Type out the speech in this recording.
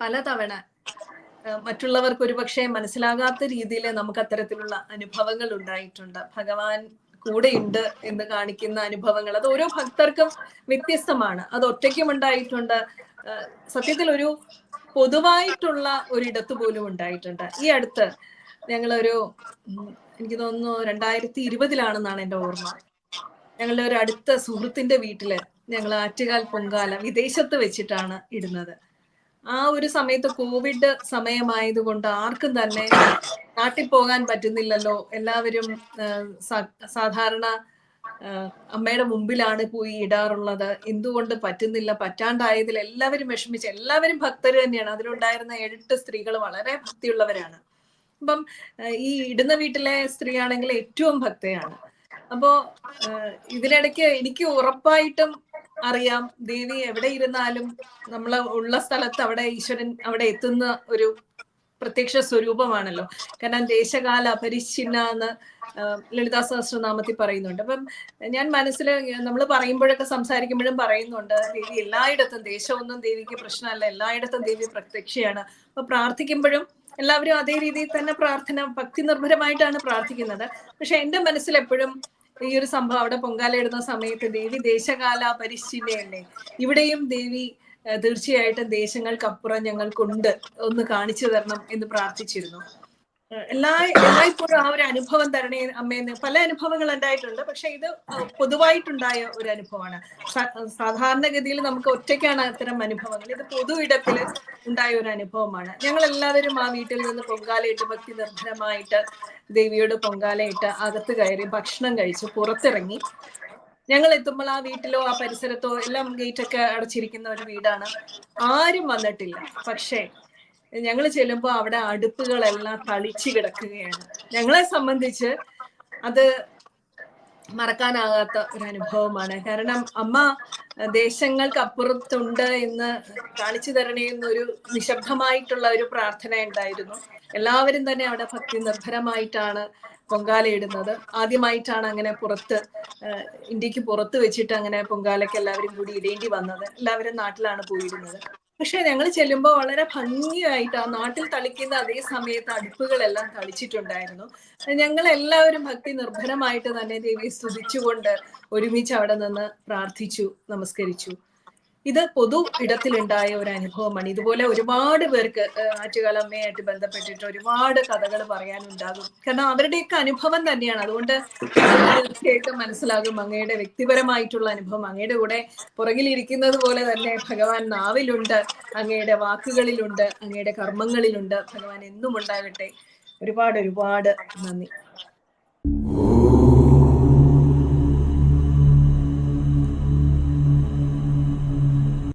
പലതവണ മറ്റുള്ളവർക്ക് ഒരുപക്ഷെ മനസ്സിലാകാത്ത രീതിയിൽ നമുക്ക് അത്തരത്തിലുള്ള അനുഭവങ്ങൾ ഉണ്ടായിട്ടുണ്ട് ഭഗവാൻ കൂടെയുണ്ട് എന്ന് കാണിക്കുന്ന അനുഭവങ്ങൾ. അത് ഓരോ ഭക്തർക്കും വ്യത്യസ്തമാണ്. അത് ഒറ്റയ്ക്കും ഉണ്ടായിട്ടുണ്ട് സത്യത്തിൽ ഒരു പൊതുവായിട്ടുള്ള ഒരിടത്ത് പോലും ഉണ്ടായിട്ടുണ്ട്. ഈ അടുത്ത് ഞങ്ങളൊരു എനിക്ക് തോന്നുന്നു രണ്ടായിരത്തി ഇരുപതിലാണെന്നാണ് എന്റെ ഓർമ്മ. ഞങ്ങളുടെ ഒരു അടുത്ത സുഹൃത്തിന്റെ വീട്ടിൽ ഞങ്ങൾ ആറ്റുകാൽ പൊങ്കാല വിദേശത്ത് വെച്ചിട്ടാണ് ഇടുന്നത്. ആ ഒരു സമയത്ത് കോവിഡ് സമയമായതുകൊണ്ട് ആർക്കും തന്നെ നാട്ടിൽ പോകാൻ പറ്റുന്നില്ലല്ലോ. എല്ലാവരും സാധാരണ അമ്മയുടെ മുമ്പിലാണ് പോയി ഇടാറുള്ളത്. എന്തുകൊണ്ട് പറ്റുന്നില്ല? പറ്റാണ്ടായതിൽ എല്ലാവരും വിഷമിച്ച് എല്ലാവരും ഭക്തർ തന്നെയാണ്. അതിലുണ്ടായിരുന്ന എട്ട് സ്ത്രീകൾ വളരെ ഭക്തിയുള്ളവരാണ്. അപ്പം ഈ ഇടുന്ന വീട്ടിലെ സ്ത്രീ ആണെങ്കിൽ ഏറ്റവും ഭക്തയാണ്. അപ്പോ ഇതിനിടയ്ക്ക് എനിക്ക് ഉറപ്പായിട്ടും അറിയാം. ദേവി എവിടെ ഇരുന്നാലും നമ്മൾ ഉള്ള സ്ഥലത്ത് അവിടെ ഈശ്വരൻ അവിടെ എത്തുന്ന ഒരു പ്രത്യക്ഷ സ്വരൂപമാണല്ലോ. കാരണം ദേശകാല അപരിച്ഛിന്ന എന്ന് ലളിതാ സഹസ്രനാമത്തിൽ പറയുന്നുണ്ട്. അപ്പം ഞാൻ മനസ്സിൽ നമ്മൾ പറയുമ്പോഴൊക്കെ സംസാരിക്കുമ്പോഴും പറയുന്നുണ്ട് ദേവി എല്ലായിടത്തും ദേശമൊന്നും ദേവിക്ക് പ്രശ്നമല്ല എല്ലായിടത്തും ദേവി പ്രത്യക്ഷയാണ്. അപ്പൊ പ്രാർത്ഥിക്കുമ്പോഴും എല്ലാവരും അതേ രീതിയിൽ തന്നെ പ്രാർത്ഥന ഭക്തി നിർഭരമായിട്ടാണ് പ്രാർത്ഥിക്കുന്നത്. പക്ഷെ എന്റെ മനസ്സിൽ എപ്പോഴും ഈ ഒരു സംഭവം അവിടെ പൊങ്കാല ഇടുന്ന സമയത്ത് ദേവി ദേശകാല പരിശീലയല്ലേ ഇവിടെയും ദേവി തീർച്ചയായിട്ടും ദേശങ്ങൾക്കപ്പുറം ഞങ്ങൾക്കുണ്ട്. ഒന്ന് കാണിച്ചു തരണം എന്ന് പ്രാർത്ഥിച്ചിരുന്നു. എല്ലാ എല്ലായ്പ്പോഴും ആ ഒരു അനുഭവം തരണേ അമ്മേന്ന്. പല അനുഭവങ്ങൾ ഉണ്ടായിട്ടുണ്ട്. പക്ഷെ ഇത് പൊതുവായിട്ടുണ്ടായ ഒരു അനുഭവമാണ്. സാധാരണഗതിയിൽ നമുക്ക് ഒറ്റയ്ക്കാണ് അത്തരം അനുഭവങ്ങൾ. ഇത് പൊതു ഇടത്തിൽ ഉണ്ടായ ഒരു അനുഭവമാണ്. ഞങ്ങൾ എല്ലാവരും ആ വീട്ടിൽ നിന്ന് പൊങ്കാലയിട്ട് ഭക്തി നിർഭരമായിട്ട് ദേവിയോട് പൊങ്കാലയിട്ട് അകത്ത് കയറി ഭക്ഷണം കഴിച്ച് പുറത്തിറങ്ങി. ഞങ്ങൾ എത്തുമ്പോൾ ആ വീട്ടിലോ ആ പരിസരത്തോ എല്ലാം ഗേറ്റൊക്കെ അടച്ചിരിക്കുന്ന ഒരു വീടാണ്. ആരും വന്നിട്ടില്ല. പക്ഷേ ഞങ്ങൾ ചെല്ലുമ്പോൾ അവിടെ അടുപ്പുകളെല്ലാം തളിച്ചു കിടക്കുകയാണ്. ഞങ്ങളെ സംബന്ധിച്ച് അത് മറക്കാനാകാത്ത ഒരു അനുഭവമാണ്. കാരണം അമ്മ ദേശങ്ങൾക്ക് അപ്പുറത്തുണ്ട് എന്ന് കാണിച്ചു തരണേ എന്നൊരു നിശബ്ദമായിട്ടുള്ള ഒരു പ്രാർത്ഥന ഉണ്ടായിരുന്നു. എല്ലാവരും തന്നെ അവിടെ ഭക്തി നിർഭരമായിട്ടാണ് പൊങ്കാലയിടുന്നത്. ആദ്യമായിട്ടാണ് അങ്ങനെ പുറത്ത് ഇന്ത്യയ്ക്ക് പുറത്ത് വെച്ചിട്ട് അങ്ങനെ പൊങ്കാലയ്ക്ക് എല്ലാവരും കൂടി ഇടേണ്ടി വന്നത്. എല്ലാവരും നാട്ടിലാണ് പോയിരുന്നത്. പക്ഷെ ഞങ്ങൾ ചെല്ലുമ്പോൾ വളരെ ഭംഗിയായിട്ട് ആ നാട്ടിൽ തളിക്കുന്ന അതേ സമയത്ത് അടുപ്പുകളെല്ലാം തളിച്ചിട്ടുണ്ടായിരുന്നു. ഞങ്ങൾ എല്ലാവരും ഭക്തി നിർഭരമായിട്ട് തന്നെ ദേവിയെ സ്തുതിച്ചുകൊണ്ട് ഒരുമിച്ച് അവിടെ നിന്ന് പ്രാർത്ഥിച്ചു നമസ്കരിച്ചു. ഇത് പൊതു ഇടത്തിലുണ്ടായ ഒരു അനുഭവമാണ്. ഇതുപോലെ ഒരുപാട് പേർക്ക് ആറ്റുകാലമ്മയായിട്ട് ബന്ധപ്പെട്ടിട്ട് ഒരുപാട് കഥകൾ പറയാനുണ്ടാകും. കാരണം അവരുടെയൊക്കെ അനുഭവം തന്നെയാണ്. അതുകൊണ്ട് തീർച്ചയായിട്ടും മനസ്സിലാകും അങ്ങയുടെ വ്യക്തിപരമായിട്ടുള്ള അനുഭവം. അങ്ങയുടെ കൂടെ പുറകിലിരിക്കുന്നത് പോലെ തന്നെ ഭഗവാൻ നാവിലുണ്ട് അങ്ങയുടെ വാക്കുകളിലുണ്ട് അങ്ങയുടെ കർമ്മങ്ങളിലുണ്ട്. ഭഗവാൻ എന്നും ഉണ്ടാകട്ടെ ഒരുപാട് ഒരുപാട് നന്ദി.